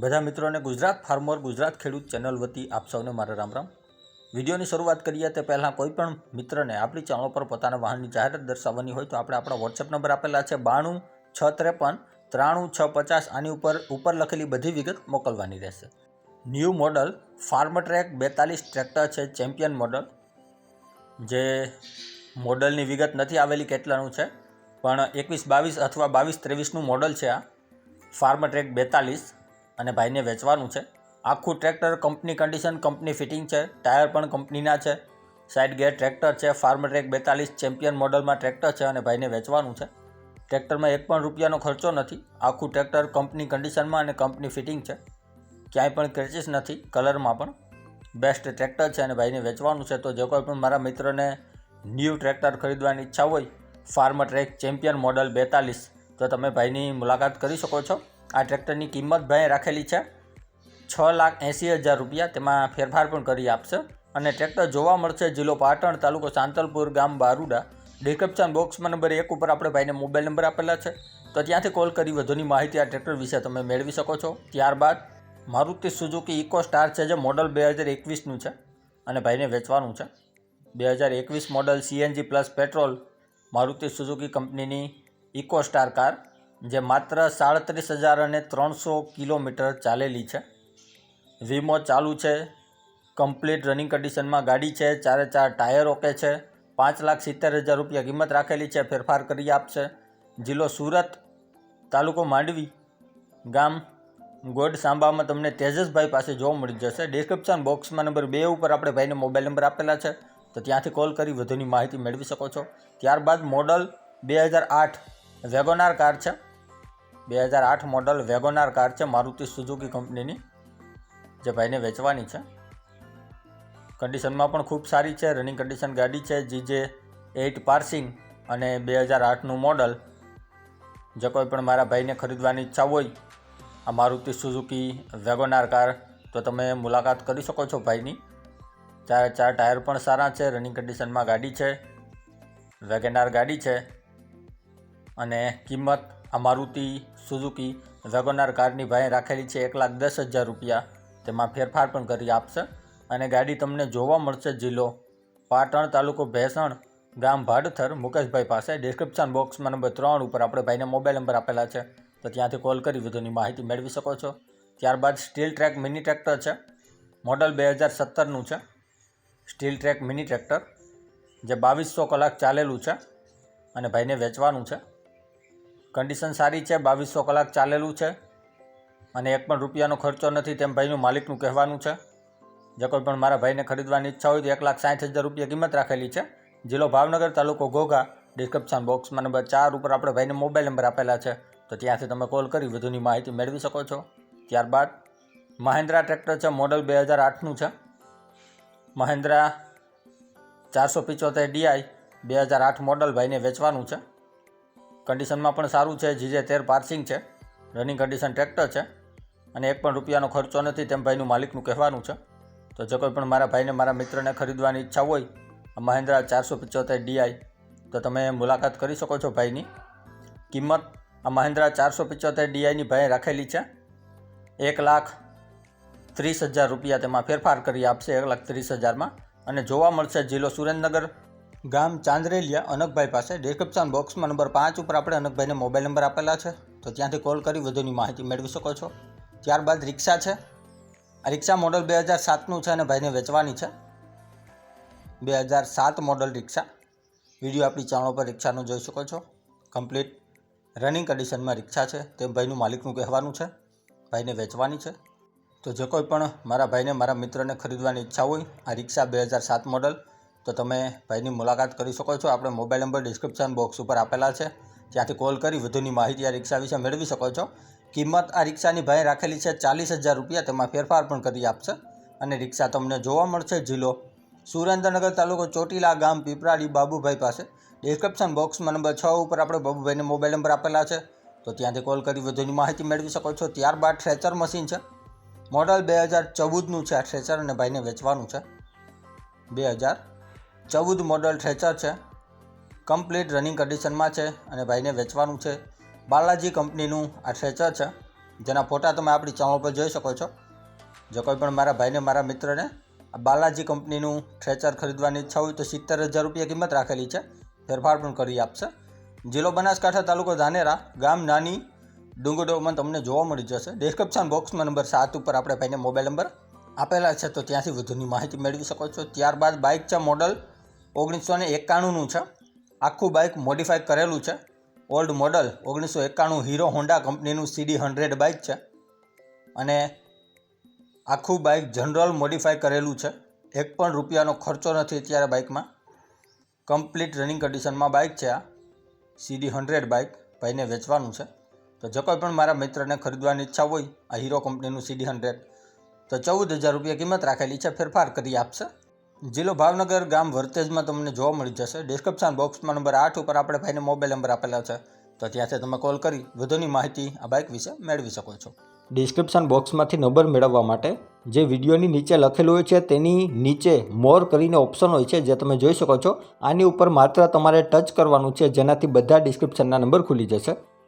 બધા મિત્રોને ગુજરાત ફાર્મર ગુજરાત ખેડૂત ચેનલ વતી આપ સૌને મારા રામ રામ. વિડીયોની શરૂઆત કરીએ તે પહેલાં કોઈ પણ મિત્રને આપણી ચેનલ પર પોતાના વાહનની જાહેરાત દર્શાવવાની હોય તો આપણે આપણા વોટ્સએપ નંબર આપેલા છે બાણું છ ત્રેપન ત્રાણું છ પચાસ. આની ઉપર ઉપર લખેલી બધી વિગત મોકલવાની રહેશે. ન્યૂ મોડલ ફાર્મ ટ્રેક બેતાલીસ ટ્રેક્ટર છે, ચેમ્પિયન મોડલ. જે મોડલની વિગત નથી આવેલી કેટલાનું છે, પણ એકવીસ બાવીસ અથવા બાવીસ ત્રેવીસનું મોડલ છે આ. ફાર્મ ટ્રેક બેતાલીસ. અને ભાઈને વેચવાનું છે. આખું tractor company condition company fitting છે. ટાયર પણ કંપનીના છે. સાઇડ ગેર ટ્રેક્ટર છે. ફાર્મ ટ્રેક બેતાલીસ ચેમ્પિયન મોડલમાં ટ્રેક્ટર છે અને ભાઈને વેચવાનું છે. ટ્રેક્ટરમાં એક પણ રૂપિયાનો ખર્ચો નથી. આખું ટ્રેક્ટર કંપની કન્ડિશનમાં અને કંપની ફિટિંગ છે. ક્યાંય પણ ક્રેચિસ નથી. કલરમાં પણ. બેસ્ટ ટ્રેક્ટર છે અને ભાઈને વેચવાનું છે. તો જે કોઈ પણ મારા મિત્રને ન્યૂ ટ્રેક્ટર ખરીદવાની ઈચ્છા હોય ફાર્મ ટ્રેક ચેમ્પિયન મોડલ બેતાલીસ, તો તમે ભાઈની મુલાકાત કરી શકો છો. આ ટ્રેક્ટરની કિંમત ભાઈ રાખેલી છે. છ લાખ એંસી હજાર રૂપિયા તેમાં ફેરફાર પણ કરી આપશે અને ટ્રેક્ટર જોવા મળશે જિલ્લો પાટણ તાલુકો સાંતલપુર ગામ બારુડા. ડિસ્ક્રિપ્શન બોક્સમાં નંબર એક ઉપર આપણે ભાઈને મોબાઈલ નંબર આપેલા છે. તો ત્યાંથી કોલ કરી વધુની માહિતી આ ટ્રેક્ટર વિશે તમે મેળવી શકો છો. ત્યારબાદ મારુતિ સુઝુકી ઇકો સ્ટાર છે જે મોડલ બે હજાર એકવીસનું છે અને ભાઈને વેચવાનું છે. બે હજાર એકવીસ model CNG plus petrol Maruti Suzuki કંપનીની ઇકો સ્ટાર કાર જે માત્ર સાડત્રીસ હજાર અને ત્રણસો કિલોમીટર ચાલેલી છે. વીમો ચાલુ છે. કમ્પ્લીટ રનિંગ કન્ડિશનમાં ગાડી છે. ચારે ચાર ટાયર ઓકે છે. પાંચ લાખ સિત્તેર હજાર રૂપિયા કિંમત રાખેલી છે. ફેરફાર કરી આપશે. જિલ્લો સુરત, તાલુકો માંડવી, ગામ ગોડ સાંબામાં તમને તેજસભાઈ પાસે જોવા મળી જશે. ડિસ્ક્રિપ્શન બોક્સમાં નંબર બે ઉપર આપણે ભાઈને મોબાઈલ નંબર આપેલા છે. તો ત્યાંથી કોલ કરી વધુની માહિતી મેળવી શકો છો. ત્યારબાદ મોડલ બે હજાર આઠ વેગોનાર કાર છે. બે હજાર આઠ મોડલ વેગોનાર કાર છે, મારુતિ સુઝુકી કંપનીની જે ભાઈને વેચવાની છે. કન્ડિશનમાં પણ ખૂબ સારી છે રનિંગ કન્ડિશન ગાડી છે જીજે એઇટ પાર્સિંગ અને બે હજાર આઠનું મોડલ જે કોઈ પણ મારા ભાઈને ખરીદવાની ઈચ્છા હોય, આ મારુતિ સુઝુકી વેગોનાર કાર તો તમે મુલાકાત કરી શકો છો ભાઈની. ચાર ચાર ટાયર પણ સારા છે રનિંગ કન્ડિશનમાં ગાડી છે વેગેનાર ગાડી છે, અને કિંમત આ મારુતિ સુઝુકી વેગોનાર કારની ભાઈ રાખેલી છે એક લાખ દસ હજાર રૂપિયા. તેમાં ફેરફાર પણ કરી આપશે અને ગાડી તમને જોવા મળશે જિલ્લો પાટણ તાલુકો ભેસણ ગામ ભાડથર. મુકેશભાઈ પાસે ડિસ્ક્રિપ્શન બોક્સમાં નંબર ત્રણ ઉપર આપણે ભાઈને મોબાઈલ નંબર આપેલા છે. તો ત્યાંથી કોલ કરી વધુની માહિતી મેળવી શકો છો. ત્યારબાદ સ્ટીલ ટ્રેક મિની ટ્રેક્ટર છે. મોડલ બે હજાર સત્તરનું છે. સ્ટીલ ટ્રેક મિની ટ્રેક્ટર જે બાવીસો કલાક ચાલેલું છે અને ભાઈને વેચવાનું છે. કન્ડિશન સારી છે, બાવીસો કલાક ચાલેલું છે અને એક પણ રૂપિયાનો ખર્ચો નથી તેમ ભાઈનું માલિકનું કહેવાનું છે. જે કોઈ પણ મારા ભાઈને ખરીદવાની ઈચ્છા હોય તો એક લાખ સાઠ હજાર રૂપિયા કિંમત રાખેલી છે. જિલ્લો ભાવનગર તાલુકો ઘોઘા ડિસ્ક્રિપ્શન બોક્સમાં નંબર ચાર ઉપર આપણે ભાઈને મોબાઈલ નંબર આપેલા છે. તો ત્યાંથી તમે કોલ કરી વધુની માહિતી મેળવી શકો છો. ત્યારબાદ મહેન્દ્રા ટ્રેક્ટર છે, મોડલ બે હજાર આઠનું છે. મહિન્દ્રા ચારસો પિચોતેર ડીઆઈ બે હજાર આઠ મોડલ ભાઈને વેચવાનું છે. કન્ડિશનમાં પણ સારું છે, જીજે તેર પાર્સિંગ છે રનિંગ કન્ડિશન ટ્રેક્ટર છે અને એક પણ રૂપિયાનો ખર્ચો નથી તેમ ભાઈનું માલિકનું કહેવાનું છે. તો જો કોઈ પણ મારા ભાઈને, મારા મિત્રને ખરીદવાની ઈચ્છા હોય આ મહિન્દ્રા ચારસો પિચોતેર ડીઆઈ તો તમે મુલાકાત કરી શકો છો ભાઈની. કિંમત આ મહિન્દ્રા ચારસો પિચોતેર ડીઆઈની ભાઈ રાખેલી છે. એક લાખ ત્રીસ હજાર રૂપિયા તેમાં ફેરફાર કરી આપશે, એક લાખ ત્રીસ હજારમાં. અને જોવા મળશે જિલ્લો સુરેન્દ્રનગર ગામ ચાંદરેલિયા, અનકભાઈ પાસે ડિસ્ક્રિપ્શન બોક્સમાં નંબર પાંચ ઉપર આપણે અનકભાઈને મોબાઈલ નંબર આપેલા છે. તો ત્યાંથી કોલ કરી, વધુની માહિતી મેળવી શકો છો. ત્યારબાદ રિક્ષા છે. આ રિક્ષા મોડલ બે હજાર સાતનું છે અને ભાઈને વેચવાની છે. બે હજાર સાત મોડલ રિક્ષા. વીડિયો આપણી ચેનલ પર રિક્ષાનું જોઈ શકો છો. કમ્પ્લીટ રનિંગ કન્ડિશનમાં રિક્ષા છે. તે ભાઈનું માલિકનું કહેવાનું છે. ભાઈને વેચવાની છે. તો જે કોઈ પણ મારા ભાઈને, મારા મિત્રને ખરીદવાની ઈચ્છા હોય, આ રિક્ષા બે હજાર સાત મોડલ તો તમે ભાઈની મુલાકાત કરી શકો છો. આપણે મોબાઈલ નંબર ડિસ્ક્રિપ્શન બોક્સ ઉપર આપેલા છે. ત્યાંથી કોલ કરી વધુની માહિતી આ રિક્ષા વિશે મેળવી શકો છો. કિંમત આ રિક્ષાની ભાઈ રાખેલી છે ચાલીસ હજાર રૂપિયા. તેમાં ફેરફાર પણ કરી આપશે. અને રિક્ષા તમને જોવા મળશે જિલ્લો સુરેન્દ્રનગર તાલુકો ચોટીલા ગામ પીપરાડી બાબુભાઈ પાસે. ડિસ્ક્રિપ્શન બોક્સમાં નંબર છ ઉપર આપણે બાબુભાઈને મોબાઈલ નંબર આપેલા છે. તો ત્યાંથી કોલ કરી વધુની માહિતી મેળવી શકો છો. ત્યારબાદ ટ્રેચર મશીન છે. મોડલ બે હજાર ચૌદનું છે આ ટ્રેચર અને ભાઈને વેચવાનું છે. બે હજાર ચૌદ મોડલ ટ્રેચર છે. કમ્પ્લીટ રનિંગ કન્ડિશનમાં છે અને ભાઈને વેચવાનું છે. બાલાજી કંપનીનું આ ટ્રેચર છે. જેના ફોટા તમે આપણી ચેનલ પર જોઈ શકો છો. જો કોઈ પણ મારા ભાઈને, મારા મિત્રને આ બાલાજી કંપનીનું થ્રેચર ખરીદવાની ઈચ્છા હોય તો સિત્તેર હજાર રૂપિયા કિંમત રાખેલી છે. ફેરફાર પણ કરી આપશે. જિલ્લો બનાસકાંઠા તાલુકો ધાનેરા, ગામ નાની ડુંગરોમાં તમને જોવા મળી જશે. ડિસ્ક્રિપ્શન બોક્સમાં નંબર સાત ઉપર આપણે ભાઈને મોબાઈલ નંબર આપેલા છે. તો ત્યાંથી વધુની માહિતી મેળવી શકો છો. ત્યારબાદ બાઇક છે મોડલ ઓગણીસો ને એકાણુંનું છે. આખું બાઇક મોડિફાઈ કરેલું છે. ઓલ્ડ મોડલ ઓગણીસો એકાણું હીરો હોન્ડા કંપનીનું સીડી હંડ્રેડ બાઇક છે. અને આખું બાઇક જનરલ મોડિફાઈ કરેલું છે. એક પણ રૂપિયાનો ખર્ચો નથી અત્યારે બાઇકમાં કમ્પ્લીટ રનિંગ કન્ડિશનમાં બાઇક છે આ. સીડી હંડ્રેડ બાઇક ભાઈને વેચવાનું છે. તો જો કોઈ પણ મારા મિત્રને ખરીદવાની ઈચ્છા હોય, આ હીરો કંપનીનું સીડી હંડ્રેડ તો ચૌદ હજાર રૂપિયા કિંમત રાખેલી છે. ફેરફાર કરી આપશે. જિલ્લો ભાવનગર ગામ વર્તેજમાં તમને જોવા મળી જશે. ડિસ્ક્રિપ્શન બોક્સમાં નંબર આઠ ઉપર આપણે ભાઈને મોબાઈલ નંબર આપેલા છે. તો ત્યાંથી તમે કોલ કરી, વધુની માહિતી આ બાઇક વિશે મેળવી શકો છો. ડિસ્ક્રિપ્શન બોક્સમાંથી નંબર મેળવવા માટે જે વિડીયોની નીચે લખેલું હોય છે, તેની નીચે મોર કરીને ઓપ્શન હોય છે, જે તમે જોઈ શકો છો. આની ઉપર માત્ર તમારે ટચ કરવાનું છે, જેનાથી બધા ડિસ્ક્રિપ્શનના નંબર ખુલી જશે.